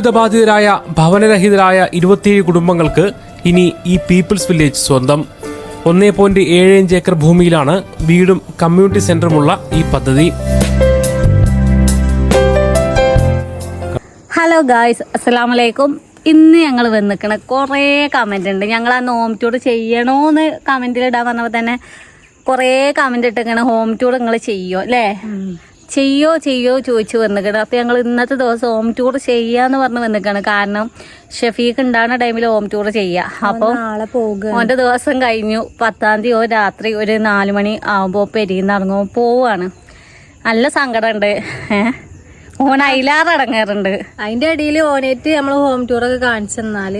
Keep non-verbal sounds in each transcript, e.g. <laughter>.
ദുരിതബാധിതരായ ഭവനരഹിതരായ ഇരുപത്തിയേഴ് കുടുംബങ്ങൾക്ക് ഇനി ഈ പീപ്പിൾസ് വില്ലേജ് സ്വന്തം. ഒന്നേ പോയിന്റ് ഏഴ് അഞ്ച് ഏക്കർ ഭൂമിയിലാണ് വീടും കമ്മ്യൂണിറ്റി സെന്ററുമുള്ള ഈ പദ്ധതി. ഹലോ ഗായ്സ് അസ്സലാമു അലൈക്കും ഇന്ന് ഞങ്ങൾ വന്നിക്കണ കുറേ കമന്റ് ഉണ്ട്. ഞങ്ങൾ ആ ഹോം ടൂർ ചെയ്യണോന്ന് കമന്റിൽ ഇടാൻ പറഞ്ഞപ്പോൾ തന്നെ കുറേ കമന്റ് ഇട്ടിരിക്കണ. ഹോം ടൂർ നിങ്ങൾ ചെയ്യോ അല്ലേ ചെയ്യോ ചെയ്യോ ചോദിച്ചു വന്നിക്കണം. അപ്പോൾ ഞങ്ങൾ ഇന്നത്തെ ദിവസം ഹോം ടൂർ ചെയ്യാന്ന് പറഞ്ഞ് വന്നിക്കാണ്. കാരണം ഷഫീഖ് ഉണ്ടാകുന്ന ടൈമിൽ ഹോം ടൂർ ചെയ്യുക അപ്പോൾ പോകുക ഓന്റെ ദിവസം കഴിഞ്ഞു. പത്താം തീയതി ഓ രാത്രി ഒരു നാല് മണി ആകുമ്പോൾ പെരിന്ന് ഇറങ്ങുമ്പോൾ പോവാണ്. നല്ല സങ്കടമുണ്ട് ഏഹ് ഓൻ അയിലാറടങ്ങാറുണ്ട് അതിന്റെ ഇടയിൽ ഓനേറ്റ് നമ്മൾ ഹോം ടൂർ ഒക്കെ കാണിച്ചു തന്നാൽ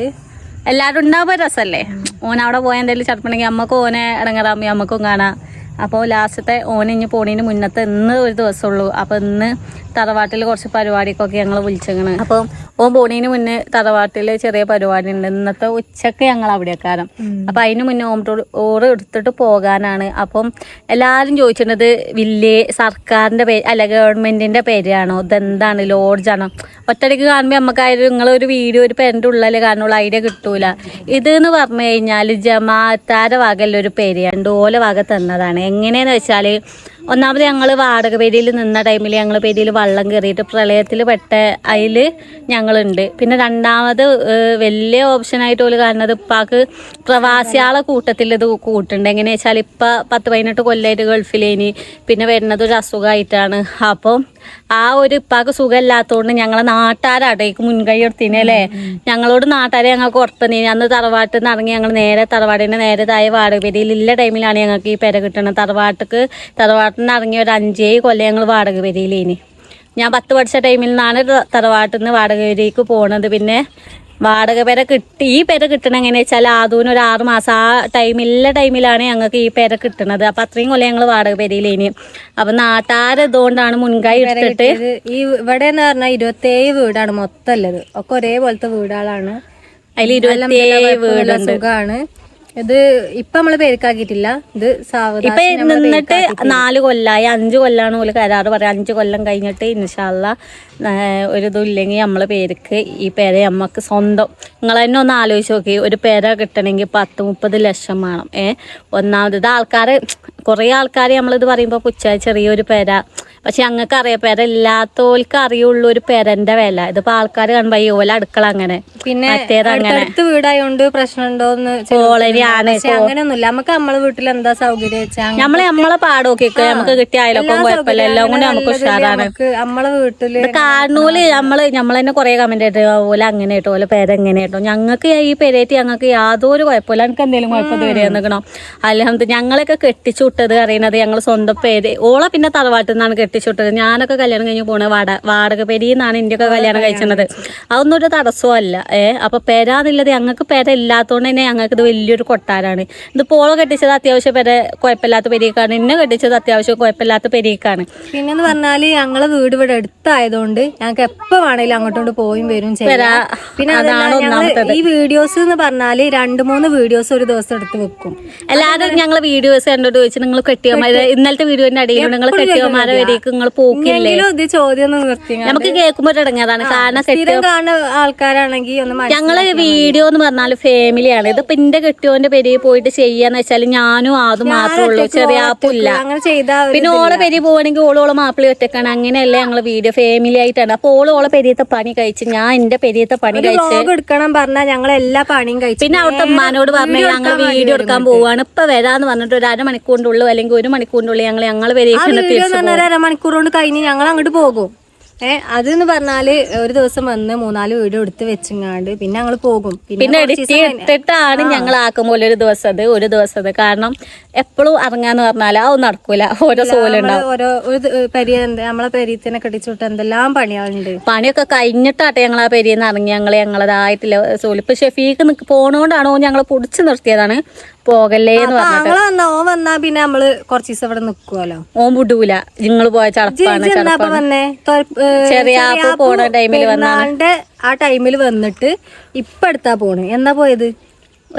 എല്ലാവരും ഉണ്ടാവുമ്പോൾ രസമല്ലേ ഓൻ അവിടെ പോയാൽ എന്തെങ്കിലും ചടപ്പുണ്ടെങ്കിൽ അമ്മയ്ക്ക് ഓനെ ഇടങ്ങാറാകുമ്പോൾ അമ്മക്കും കാണാം. അപ്പോൾ ലാസ്റ്റത്തെ ഓൻ ഇനി പോണീന് മുന്നത്തെ ഇന്ന് ഒരു ദിവസമുള്ളൂ. അപ്പോൾ ഇന്ന് തറവാട്ടിൽ കുറച്ച് പരിപാടിക്കൊക്കെ ഞങ്ങൾ വിളിച്ചേക്കണ്. അപ്പം ഓൻ പോണീന് മുന്നേ തറവാട്ടിൽ ചെറിയ പരിപാടി ഉണ്ട് ഇന്നത്തെ ഉച്ചയ്ക്ക് ഞങ്ങൾ അവിടെ കാരണം അപ്പം അതിന് മുന്നേ ഓം ഓറ് എടുത്തിട്ട് പോകാനാണ്. അപ്പം എല്ലാവരും ചോദിച്ചിട്ടുള്ളത് വില്ലേ സർക്കാരിന്റെ പേര് അല്ല ഗവൺമെന്റിന്റെ പേരാണോ? ഇതെന്താണ്? ലോഡ്ജാണോ ഒറ്റയ്ക്ക് കാണുമ്പോൾ നമുക്കായാലും നിങ്ങളൊരു വീഡിയോ ഒരു പേരന്റെ ഉള്ളതിൽ കാണുള്ളൂ. ഐഡിയ കിട്ടൂല. ഇതെന്ന് എന്ന് പറഞ്ഞു കഴിഞ്ഞാൽ ജമാഅത്താര വകയുള്ള ഒരു പേര്. ഓല വക തന്നതാണ്. എങ്ങനെയാന്ന് വെച്ചാൽ ഒന്നാമത് ഞങ്ങൾ വാടക പേരിയിൽ നിന്ന ടൈമിൽ ഞങ്ങൾ പേരിയിൽ വള്ളം കയറിയിട്ട് പ്രളയത്തിൽ പെട്ട അതിൽ ഞങ്ങളുണ്ട്. പിന്നെ രണ്ടാമത് വലിയ ഓപ്ഷനായിട്ട് പോലും കാണുന്നത് ഇപ്പാക്ക് പ്രവാസിയാളെ കൂട്ടത്തിൽ ഇത് കൂട്ടുണ്ട്. എങ്ങനെയാ വെച്ചാൽ ഇപ്പം പത്ത് പതിനെട്ട് കൊല്ലമായിട്ട് ഗൾഫിലേനി. പിന്നെ വരുന്നത് ഒരു അസുഖമായിട്ടാണ് അപ്പം ആ ഒരു ഇപ്പാക്ക് സുഖമില്ലാത്തതുകൊണ്ട് ഞങ്ങളെ നാട്ടാരടേക്ക് മുൻകൈ എടുത്തിനല്ലേ ഞങ്ങളോട് നാട്ടുകാരെ ഞങ്ങൾക്ക് ഉറപ്പുന്നീന് അന്ന് തറവാട്ടിൽ നിന്ന് ഇറങ്ങി ഞങ്ങൾ നേരെ തറവാടിന്റെ നേരെ തായ വാടകപേരിയിൽ ഇല്ല ടൈമിലാണ് ഞങ്ങൾക്ക് ഈ പെര കിട്ടുന്നത് തറവാട്ടിക്ക് തറവാട്ടിൽ നിന്ന് ഇറങ്ങി ഒരു അഞ്ചേ കൊല്ലം ഞങ്ങൾ വാടക ഇനി ഞാൻ പത്ത് പഠിച്ച ടൈമിൽ നിന്നാണ് തറവാട്ടിൽ നിന്ന് വാടകപേരിക്ക് പോണത്. പിന്നെ വാടക പെര കിട്ടി. ഈ പെര കിട്ടണ എങ്ങനെയാ വെച്ചാൽ ആദ്യം ഒരു ആറ് മാസം. ആ ടൈമില്ല ടൈമിലാണ് ഞങ്ങൾക്ക് ഈ പെര കിട്ടണത്. അപ്പം അത്രയും കൊല്ലം ഞങ്ങൾ വാടക പെരയിലേനി. അപ്പം നാട്ടാരതുകൊണ്ടാണ് മുൻകൈ എടുത്തിട്ട് ഇത് ഈ ഇവിടെ എന്ന് പറഞ്ഞാൽ ഇരുപത്തേഴ് വീടാണ് മൊത്തം ഉള്ളത്. ഒക്കെ ഒരേപോലത്തെ വീടുകളാണ് അതിൽ ഇരുപത്തിയേഴ് വീടുണ്ട്. സുഖമാണ് ഇത് ഇപ്പൊ നമ്മൾ പേരുക്കാക്കിയിട്ടില്ല. ഇത് ഇപ്പൊ നിന്നിട്ട് നാല് കൊല്ലായി. അഞ്ച് കൊല്ലാണ് ഓൽ കരാറ് പറയാം. അഞ്ച് കൊല്ലം കഴിഞ്ഞിട്ട് ഇൻഷാല്ല ഒരു ഇതുമില്ലെങ്കിൽ നമ്മളെ പേർക്ക് ഈ പേര നമ്മക്ക് സ്വന്തം. നിങ്ങൾ തന്നെ ഒന്ന് ആലോചിച്ച് നോക്കി. ഒരു പേര കിട്ടണമെങ്കിൽ പത്ത് മുപ്പത് ലക്ഷം വേണം. ഏ ഒന്നാമത് ഇത് ആൾക്കാർ കുറേ ആൾക്കാർ നമ്മളിത് പറയുമ്പോൾ പുച്ച ചെറിയൊരു പേര. പക്ഷെ ഞങ്ങൾക്ക് അറിയാം പേര ഇല്ലാത്തവർക്ക് അറിയുള്ളൂ ഒരു പേരന്റെ വില. ഇതിപ്പോ ആൾക്കാർ കാണുമ്പോ ഈ ഓല അടുക്കള അങ്ങനെ. പിന്നെ വീടായോണ്ട് പ്രശ്നമുണ്ടോന്ന് പക്ഷെ അങ്ങനെയൊന്നുമില്ല നമുക്ക് നമ്മളെ വീട്ടിൽ എന്താ സൗകര്യം നമ്മളെ നമ്മളെ നമ്മളെ പാടോക്കിയൊക്കെ നമുക്ക് കിട്ടിയ അയലൊക്കെ കുഴപ്പമില്ല. എല്ലാം കൂടി നമുക്ക് ഉഷാറാണ്. നമ്മളെ വീട്ടിൽ കാണൂൽ നമ്മൾ നമ്മളെന്നെ കൊറേ കമന്റ് ആയിട്ട് ഓല അങ്ങനെ കേട്ടോ ഓല പേരെങ്ങനെ കേട്ടോ. ഞങ്ങൾക്ക് ഈ പേരേറ്റ് ഞങ്ങൾക്ക് യാതൊരു കുഴപ്പമില്ല. എനിക്ക് എന്തെങ്കിലും കുഴപ്പം വരെ നിൽക്കണം അല്ലാതെ ഞങ്ങളൊക്കെ കെട്ടിച്ചുട്ടത് അറിയണത് ഞങ്ങൾ സ്വന്തം പേര് ഓളെ പിന്നെ തറവാട്ടിൽ നിന്നാണ് കെട്ടിച്ചുട്ടത്. ഞാനൊക്കെ കല്യാണം കഴിഞ്ഞ് പോണ വാട വാടക പെരിന്നാണ് ഇന്ത്യയൊക്കെ കല്യാണം കഴിച്ചത്. അതൊന്നും ഒരു തടസ്സമല്ല ഏഹ് അപ്പൊ പെരാന്നുള്ളത് ഞങ്ങൾക്ക് പെര ഇല്ലാത്തതുകൊണ്ട് തന്നെ ഞങ്ങൾക്ക് ഇത് വലിയൊരു കൊട്ടാരാണ്. ഇത് പോള കെട്ടിച്ചത് അത്യാവശ്യം വരെ കുഴപ്പമില്ലാത്ത പെരീക്കാണ്. എന്നെ കെട്ടിച്ചത് അത്യാവശ്യം കുഴപ്പമില്ലാത്ത പെരീക്കാണ്. പിന്നെന്ന് പറഞ്ഞാൽ ഞങ്ങളെ വീട് ഇവിടെ അടുത്തായതുകൊണ്ട് ഞങ്ങൾക്ക് എപ്പോ വേണേലും അങ്ങോട്ടും പോയും വരും ചെയ്യാം. പിന്നെ അതാണ് ഈ വീഡിയോസ് എന്ന് പറഞ്ഞാൽ രണ്ട് മൂന്ന് വീഡിയോസ് ഒരു ദിവസം എടുത്ത് വെക്കും. എല്ലാവരും ഞങ്ങൾ വീഡിയോസ് കണ്ടോട്ട് ചോദിച്ചു നിങ്ങൾ കെട്ടിയമാര് ഇന്നലത്തെ വീഡിയോന്റെ അടിയിൽ നിങ്ങൾ കെട്ടിയമാരെ വരേക്ക് നിങ്ങൾ പോക്കില്ലേ? ഇത് ചോദ്യം നമുക്ക് കേൾക്കുമ്പോൾ ഇടങ്ങാതാണ് കാരണം കെട്ടിയ ആൾക്കാരാണെങ്കിൽ ഞങ്ങളെ വീഡിയോ എന്ന് പറഞ്ഞാൽ ഫാമിലിയാണ് ഇതിപ്പോ എന്റെ കെട്ടിയോന്റെ പെരിയ പോയിട്ട് ചെയ്യാന്ന് വെച്ചാൽ ഞാനും ആദ്യം മാത്രമേ ഉള്ളൂ. ചെറിയ ആപ്പില്ല അങ്ങനെ ചെയ്ത പിന്നെ ഓളെ പെരി പോവാണെങ്കിൽ ഓളോളെ മാപ്പിളി ഒറ്റക്കാണ്. അങ്ങനെയല്ല ഞങ്ങൾ വീഡിയോ ഫാമിലി ആയിട്ടാണ്. അപ്പൊ ഓൾ ഓളെ പെരിയത്തെ പണി കഴിച്ച് ഞാൻ എന്റെ പെരിയത്തെ പണി കഴിച്ച് എടുക്കണം പറഞ്ഞാൽ ഞങ്ങൾ എല്ലാ പണിയും കഴിച്ചു പിന്നെ അവിടുത്തെ ഉമ്മാനോട് പറഞ്ഞു ഞങ്ങൾ വീഡിയോ എടുക്കാൻ പോവാണ്. ഇപ്പൊ വരാന്ന് പറഞ്ഞിട്ട് ഒരു അരമണിക്കൂറിന്റെ ഉള്ളു അല്ലെങ്കിൽ ഒരു മണിക്കൂറിന്റെ ഉള്ളിൽ ഞങ്ങൾ ഞങ്ങൾ പെരിയ അരമണിക്കൂർ കൊണ്ട് കഴിഞ്ഞ് ഞങ്ങൾ അങ്ങോട്ട് പോകും. അതെന്ന് പറഞ്ഞാൽ ഒരു ദിവസം വന്ന് മൂന്നാൽ വീഡിയോ എടുത്ത് വെച്ചിങ്ങാണ്ട് പിന്നെ ഞങ്ങൾ പോകും. പിന്നെ എടുത്തിട്ടാണ് എഡിറ്റ് കഴിഞ്ഞ് ആക്കും ഞങ്ങൾ ആക്കുമ്പോൾ ഒരു ദിവസം അത് ഒരു ദിവസം അത് കാരണം എപ്പോഴും ഇറങ്ങാന്ന് പറഞ്ഞാൽ അത് നടക്കൂല. ഓരോ സോലുണ്ടാവും ഓരോ ഒരു പെരിയ നമ്മളെ പെരിയത്തിനെ കെട്ടിച്ചുവിട്ട് എന്തെല്ലാം പണികളുണ്ട്. പണിയൊക്കെ കഴിഞ്ഞിട്ടാട്ടെ ഞങ്ങൾ ആ പെരിയെന്ന് ഇറങ്ങി ഞങ്ങൾ ഞങ്ങളതായിട്ടില്ല സോൽ. ഇപ്പൊ ഷെഫീക്ക് പോണോണ്ടാണോ ഞങ്ങൾ പൊടിച്ചു നിർത്തിയതാണ്. പോകല്ലേ എന്ന് പറഞ്ഞിട്ട്. വന്നാ ഓൻ വന്നാ പിന്നെ നമ്മൾ കുറച്ച് ദിവസം ഇവിടെ നിക്കുവല്ലോ. ഓൻ വിടൂല. നിങ്ങൾ പോയ ചടപ്പാണ് വന്നേ? ചെറിയ പോണ ടൈമിൽ ആ ടൈമിൽ വന്നിട്ട് ഇപ്പൊ എടുത്താ പോണ്. എന്നാ പോയത്?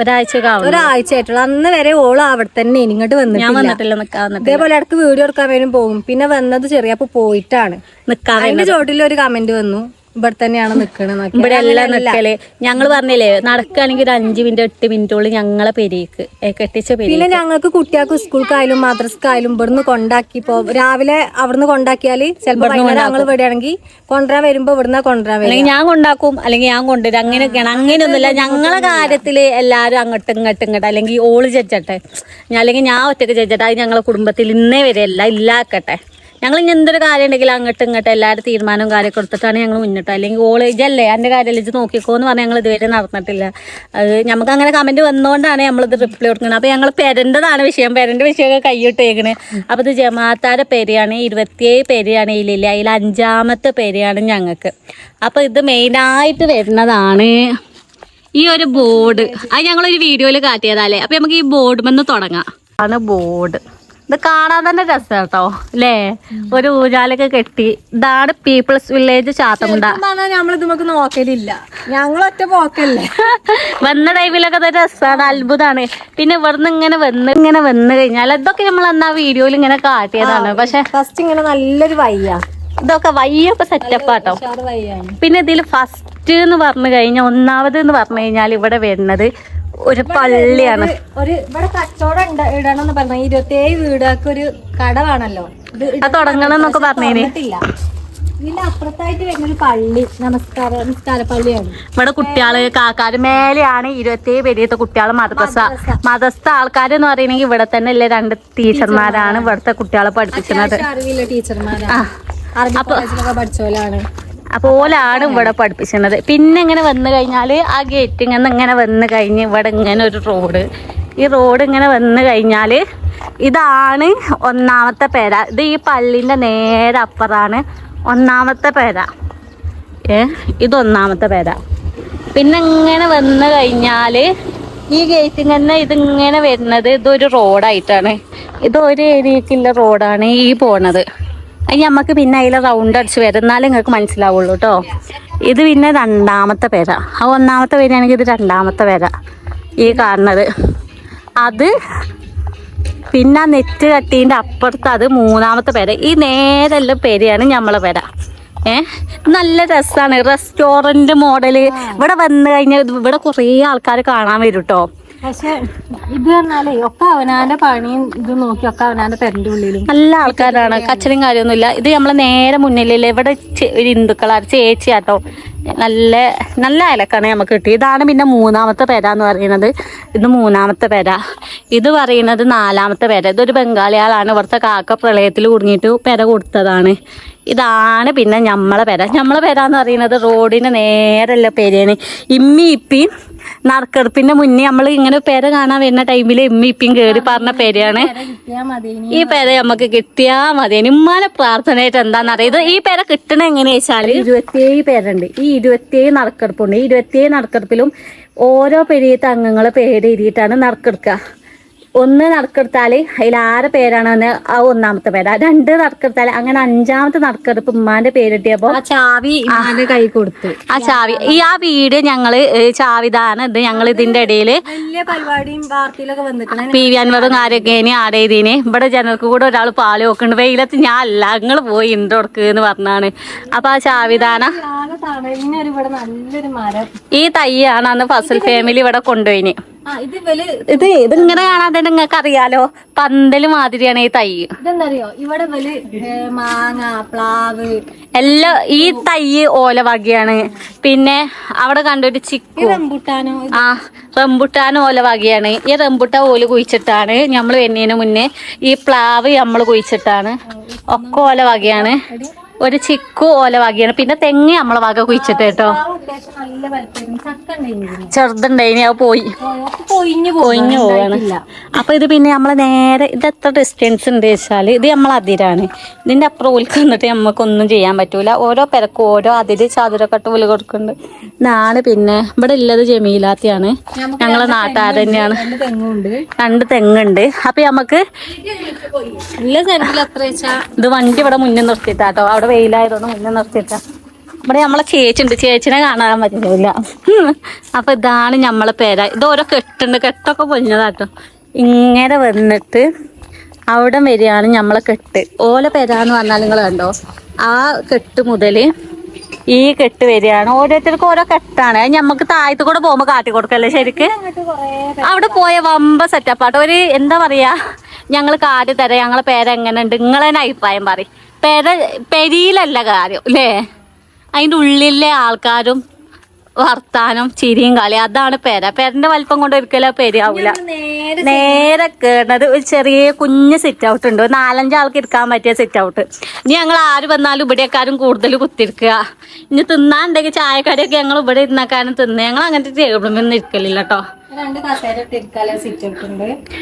ഒരാഴ്ച ഒരാഴ്ച ആയിട്ടുള്ള അന്ന് വരെ ഓൾ അവിടെ തന്നെ ഇങ്ങോട്ട് ഞാൻ വന്നിട്ടില്ല. നിക്കാൻ ഇതേപോലെ ഇടയ്ക്ക് വീഡിയോ എടുക്കാൻ വരും പോകും പിന്നെ വന്നത് ചെറിയപ്പോ പോയിട്ടാണ്. നിക്കാൻ അതിന്റെ ചോട്ടിൽ ഒരു കമന്റ് വന്നു. ഇവിടെ തന്നെയാണ് നിക്കണത് ഇവിടെ എല്ലാം നിക്കൽ. ഞങ്ങൾ പറഞ്ഞില്ലേ നടക്കുകയാണെങ്കിൽ ഒരു അഞ്ച് മിനിറ്റ് എട്ട് മിനിറ്റോളം ഞങ്ങളെ പെരേക്ക് കെട്ടിച്ച പെരേക്ക്. പിന്നെ ഞങ്ങൾക്ക് കുട്ടികൾക്ക് സ്കൂൾക്കായാലും മദ്രസക്കായാലും ഇവിടുന്ന് കൊണ്ടാക്കി ഇപ്പൊ രാവിലെ അവിടുന്ന് കൊണ്ടാക്കിയാൽ ചിലപ്പോ വൈകുന്നേരം ഞങ്ങൾ ഇവിടെയാണെങ്കിൽ കൊണ്ടുവരാൻ വരുമ്പോ ഇവിടുന്ന് കൊണ്ടുവരാൻ വരും അല്ലെങ്കിൽ ഞാൻ കൊണ്ടാക്കും അല്ലെങ്കിൽ ഞാൻ കൊണ്ടുവരും. അങ്ങനെയൊക്കെയാണ്. അങ്ങനെയൊന്നുമില്ല ഞങ്ങളെ കാര്യത്തിൽ എല്ലാരും അങ്ങോട്ടും ഇങ്ങോട്ടും ഇങ്ങോട്ട് അല്ലെങ്കിൽ ഓൾ ചെച്ചട്ടെ ഞാൻ അല്ലെങ്കിൽ ഞാൻ ഒറ്റയ്ക്ക് ചെച്ചട്ടെ അത് ഞങ്ങളെ കുടുംബത്തിൽ ഇന്നേ വരെ അല്ല ഇല്ലാക്കട്ടെ. ഞങ്ങൾ ഇനി എന്തൊരു കാര്യം ഉണ്ടെങ്കിൽ അങ്ങോട്ടും ഇങ്ങോട്ടും എല്ലാവരും തീരുമാനവും കാര്യം കൊടുത്തിട്ടാണ് ഞങ്ങൾ മുന്നിട്ട് അല്ലെങ്കിൽ ഓൾ ഇജല്ലേ എന്റെ കാര്യം വെച്ച് നോക്കിക്കോ എന്ന് പറഞ്ഞാൽ ഞങ്ങൾ ഇതുവരെ നടന്നിട്ടില്ല. അത് നമുക്ക് അങ്ങനെ കമന്റ് വന്നുകൊണ്ടാണ് നമ്മളിത് റിപ്ലൈ കൊടുക്കുന്നത്. അപ്പോൾ ഞങ്ങൾ പെരന്റെതാണ് വിഷയം. പെരന്റെ വിഷയമൊക്കെ കൈയിട്ടേക്കണ്. അപ്പോൾ ഇത് ജമാത്താരെ പേരെയാണ് ഇരുപത്തിയേഴ് പേരെയാണ് ഇതിലില്ല അതിൽ അഞ്ചാമത്തെ പേരെയാണ് ഞങ്ങൾക്ക്. അപ്പോൾ ഇത് മെയിനായിട്ട് വരുന്നതാണ് ഈ ഒരു ബോർഡ് അത് ഞങ്ങളൊരു വീഡിയോയിൽ കാട്ടിയതാല്ലേ അപ്പോൾ നമുക്ക് ഈ ബോർഡ് വന്ന് തുടങ്ങാം. ബോർഡ് ഇത് കാണാൻ തന്നെ രസം കേട്ടോ അല്ലേ ഒരു ഊജാലൊക്കെ കെട്ടി. ഇതാണ് പീപ്പിൾസ് വില്ലേജ് ചാത്തമുണ്ട. പറഞ്ഞാൽ നമ്മളിത് നമുക്ക് നോക്കലില്ല. ഞങ്ങൾ ഒറ്റ പോക്കല്ലേ. <laughs> വന്ന ടൈമിലൊക്കെ അത് രസമാണ് അത്ഭുതമാണ് പിന്നെ ഇവിടുന്ന് ഇങ്ങനെ വന്ന് ഇങ്ങനെ വന്നു കഴിഞ്ഞാൽ ഇതൊക്കെ നമ്മൾ അന്ന് ആ വീഡിയോയിൽ ഇങ്ങനെ കാട്ടിയതാണ്. പക്ഷെ ഫസ്റ്റ് ഇങ്ങനെ നല്ലൊരു വയ്യ ഇതൊക്കെ വയ്യൊക്കെ സെറ്റപ്പാട്ടോ ആട്ടോ. പിന്നെ ഇതിൽ ഫസ്റ്റ് എന്ന് പറഞ്ഞു കഴിഞ്ഞാൽ ഒന്നാമത് എന്ന് പറഞ്ഞു കഴിഞ്ഞാൽ ഇവിടെ വരുന്നത് ഒരു പള്ളിയാണ്. ഒരു ഇവിടെ കച്ചവടം ഇടണം എന്ന് പറഞ്ഞ. ഇരുപത്തിയേഴ് വീടുകൾക്ക് ഒരു കടവാണല്ലോ ഇത് അത് തുടങ്ങണം എന്നൊക്കെ പറഞ്ഞേനെ. ഇതിന്റെ അപ്പുറത്തായിട്ട് വരുന്നൊരു പള്ളി നമസ്കാര നമസ്കാര പള്ളിയാണ്. ഇവിടെ കുട്ടികൾ കാക്കാര് മേലെയാണ് ഇരുപത്തിയേഴ് പെരിയത്തെ കുട്ടികൾ മദ്രസ. മതസ്ഥ ആൾക്കാർ എന്ന് പറയുന്നെങ്കിൽ ഇവിടെ തന്നെ അല്ലേ രണ്ട് ടീച്ചർമാരാണ് ഇവിടുത്തെ കുട്ടികളെ പഠിപ്പിക്കുന്നത്. അറിവില്ല ടീച്ചർമാരാണ് അപ്പൊ ഓലാണ് ഇവിടെ പഠിപ്പിച്ചിരുന്നത് പിന്നെ ഇങ്ങനെ വന്നു കഴിഞ്ഞാൽ ആ ഗേറ്റ് ഇങ്ങനെ ഇങ്ങനെ വന്നു കഴിഞ്ഞ് ഇവിടെ ഇങ്ങനെ ഒരു റോഡ് ഈ റോഡ് ഇങ്ങനെ വന്നു കഴിഞ്ഞാൽ ഇതാണ് ഒന്നാമത്തെ പേര. ഇത് ഈ പള്ളിന്റെ നേരെ അപ്പുറമാണ് ഒന്നാമത്തെ പേര. ഏ? ഇത് ഒന്നാമത്തെ പേര. പിന്നെ ഇങ്ങനെ വന്നു കഴിഞ്ഞാൽ ഈ ഗേറ്റ് തന്നെ ഇതിങ്ങനെ വരുന്നത് ഇതൊരു റോഡായിട്ടാണ് ഇതൊരു ഏരിയക്കുള്ള റോഡാണ് ഈ പോണത്. അത് നമുക്ക് പിന്നെ അതിൽ റൗണ്ട് അടിച്ച് വരും. എന്നാലും നിങ്ങൾക്ക് മനസ്സിലാവുള്ളൂ കേട്ടോ ഇത് പിന്നെ രണ്ടാമത്തെ പേര. ആ ഒന്നാമത്തെ പേരാണെങ്കിൽ ഇത് രണ്ടാമത്തെ പേര. ഈ കാണുന്നത്. അത് പിന്നെ ആ നെറ്റ് കട്ടീന്റെ അപ്പുറത്ത് അത് മൂന്നാമത്തെ പേര. ഈ നേരെല്ലാം പേരെയാണ് നമ്മളെ പേര. ഏ? നല്ല രസമാണ് റെസ്റ്റോറന്റ് മോഡൽ. ഇവിടെ വന്നു കഴിഞ്ഞാൽ ഇവിടെ കുറേ ആൾക്കാർ കാണാൻ വരും കേട്ടോ പക്ഷെ ഇത് പറഞ്ഞാലേ ഒക്കെ അവനാന്റെ പണിയും ഇത് നോക്കി ഒക്കെ അവനാന്റെ പെരന്റെ ഉള്ളിലും. നല്ല ആൾക്കാരാണ്. കച്ചലും കാര്യമൊന്നുമില്ല. ഇത് നമ്മളെ നേരെ മുന്നിലില്ല ഇവിടെ ഒരു ഹിന്ദുക്കളാണ് ചേച്ചിയാട്ടോ നല്ല നല്ല അയലക്കാണ് നമുക്ക് കിട്ടി ഇതാണ് പിന്നെ മൂന്നാമത്തെ പേര എന്ന് പറയുന്നത്. ഇത് മൂന്നാമത്തെ പേര. ഇത് പറയുന്നത് നാലാമത്തെ പേര. ഇതൊരു ബംഗാളിയാളാണ്. ഇവിടുത്തെ കാക്ക പ്രളയത്തിൽ കുടുങ്ങിയിട്ട് പെര കൊടുത്തതാണ്. ഇതാണ് പിന്നെ ഞമ്മളെ പെര. ഞമ്മളെ പെര എന്ന് പറയുന്നത് റോഡിന് നേരെയുള്ള പേരാണ് ഇമ്മി ഇപ്പിയും നറുക്കെടുപ്പിന്റെ മുന്നേ നമ്മൾ ഇങ്ങനെ പെര കാണാൻ വരുന്ന ടൈമിൽ ഇമ്മി ഇപ്പിയും കേറി പറഞ്ഞ പേരാണ് ഈ പേര നമുക്ക് കിട്ടിയാ മതി ഇമ്മാനെ പ്രാർത്ഥനയായിട്ട് എന്താണെന്നറിയാം ഇത് ഈ പേര കിട്ടണ എങ്ങനെയാ വെച്ചാൽ ഇരുപത്തിയേഴ് പേരുണ്ട്. ഈ ഇരുപത്തിയേഴ് നറുക്കെടുപ്പുണ്ട് ഈ ഇരുപത്തിയേഴ് നറുക്കെടുപ്പിലും ഓരോ പെരിയത്തെ അംഗങ്ങളെ പേര് എഴുതിയിട്ടാണ് നറുക്കെടുക്കുക ഒന്ന് നറുക്കെടുത്താൽ അതിൽ ആറ് പേരാണ് ആ ഒന്നാമത്തെ പേര്. രണ്ട് നറുക്കെടുത്താൽ അങ്ങനെ അഞ്ചാമത്തെ നറുക്കെടുപ്പ് ഉമ്മാന്റെ പേരിട്ടിയപ്പോ ആ ചാവി കൈ കൊടുത്തു. ആ ചാവി. ഈ ആ വീട് ഞങ്ങൾ ചാവിതാണ്. ഇത് ഞങ്ങൾ ഇതിന്റെ ഇടയിൽ വലിയ പരിപാടിയും പാർട്ടിയിലൊക്കെ വന്നിക്കണേ. പി വി അൻവറും ആരൊക്കെയാണ് ആടെ ഇവിടെ ജനങ്ങൾക്ക് കൂടെ ഒരാൾ പാൽ വെക്കുന്നുണ്ട്. വെയിലത്ത് ഞാൻ അല്ല നിങ്ങൾ പോയി ഇൻഡോർക്ക് എന്ന് പറഞ്ഞാണ്. അപ്പൊ ആ ചാവിദാന ആകെ തണലിനൊരു ഇവിടെ നല്ലൊരു മരം. ഈ തയ്യാണ് അന്ന് ഫസൽ ഫാമിലി ഇവിടെ കൊണ്ടുപോയിന്. ഇത് ഇതിങ്ങനെ കാണാതെ നിങ്ങൾക്ക് അറിയാലോ പന്തൽ മാതിരിയാണ് ഈ തൈ. ഇതെന്തറിയോ? ഇവിടെ വൽ മാങ്ങ പ്ലാവ്. എല്ലാം ഈ തൈ ഓല വകയാണ്. പിന്നെ അവിടെ കണ്ടൊരു ചിക്കു. റംബുട്ടാനോ ആ റംബുട്ടാൻ ഓല വകയാണ്. ഈ റംബുട്ട ഓല കുഴിച്ചിട്ടാണ് നമ്മൾ വരുന്നതിന് മുന്നേ ഈ പ്ലാവ് നമ്മൾ കുഴിച്ചിട്ടാണ്. ഒക്കെ ഓല വകയാണ്. ഒരു ചിക്കു ഓല വാകിയാണ് പിന്നെ തെങ്ങ് നമ്മളെ വക കുഴിച്ചിട്ട് കേട്ടോ. ചെറുതുണ്ടായി അവ ചെറുതുണ്ടായിനി അത് പോയി. പൊയിഞ്ഞു പോവാണ്. അപ്പൊ ഇത് പിന്നെ നമ്മളെ നേരെ ഇത് എത്ര ഡിസ്റ്റൻസ് ഉണ്ട് വെച്ചാൽ ഇത് നമ്മളെ അതിരാണ്. ഇതിന്റെ അപ്പുറം ഓൽക്ക് വന്നിട്ട് നമുക്കൊന്നും ചെയ്യാൻ പറ്റൂല. ഓരോ പെരക്കും ഓരോ അതിര് ചാതുരക്കട്ട് പോലെ കൊടുക്കുന്നുണ്ട്. ഇതാണ് പിന്നെ ഇവിടെ ഉള്ളത് ജമീലാത്തിയാണ്. ഞങ്ങളെ നാട്ടുകാർ തന്നെയാണ് രണ്ട് തെങ്ങുണ്ട്. അപ്പൊ നമുക്ക് വെച്ചാ ഇത് വണ്ടി ഇവിടെ മുന്നിൽ നിർത്തിയിട്ടാട്ടോ. അവിടെ വെയിലായതുകൊണ്ട് മുന്നിൽ നിർത്തിയിട്ട്. ഇവിടെ നമ്മളെ ചേച്ചിണ്ട് ചേച്ചിനെ കാണാൻ പറ്റില്ല അപ്പൊ ഇതാണ് നമ്മളെ പേര. ഇത് ഓരോ കെട്ടുണ്ട്. കെട്ടൊക്കെ പൊഞ്ഞതാട്ടോ ഇങ്ങനെ വന്നിട്ട് അവിടെ വരികയാണ് നമ്മളെ കെട്ട്. ഓല പേരാന്ന് പറഞ്ഞാൽ നിങ്ങൾ കണ്ടോ? ആ കെട്ട് മുതൽ ഈ കെട്ട് വരികയാണ്. ഓരോരുത്തർക്കും ഓരോ കെട്ടാണ്. നമുക്ക് താഴത്ത് കൂടെ പോകുമ്പോ കാട്ടി കൊടുക്കല്ലേ ശരിക്ക്? അവിടെ പോയ വമ്പ സെറ്റപ്പാട്ടോ ഒരു എന്താ പറയാ? ഞങ്ങൾ കാട്ടി തരാം. ഞങ്ങളെ പേരെങ്ങനെ ഉണ്ട് നിങ്ങളെ അഭിപ്രായം പറയും. പെര പെരിയിലല്ല കാര്യം അല്ലേ അതിന്റെ ഉള്ളിലെ ആൾക്കാരും വർത്താനം ചിരിയും കളി അതാണ് പെര. പെരന്റെ വലിപ്പം കൊണ്ട് ഒരിക്കലും പെരിയാവൂല നേരെ കേറുന്നത് ഒരു ചെറിയ കുഞ്ഞ് സിറ്റ് ഔട്ട് ഉണ്ട്. ഒരു നാലഞ്ച് ആൾക്ക് ഇരിക്കാൻ പറ്റിയ സിറ്റ് ഔട്ട് ഇനി ഞങ്ങൾ ആര് വന്നാലും ഇവിടെക്കാരും കൂടുതൽ കുത്തിരിക്കുക. ഇനി തിന്നാണ്ടെങ്കിൽ ചായക്കടിയൊക്കെ ഞങ്ങൾ ഇവിടെ ഇരുന്നക്കാരും തിന്ന്. ഞങ്ങൾ അങ്ങനത്തെ നിന്ന് ഇരിക്കലില്ല കേട്ടോ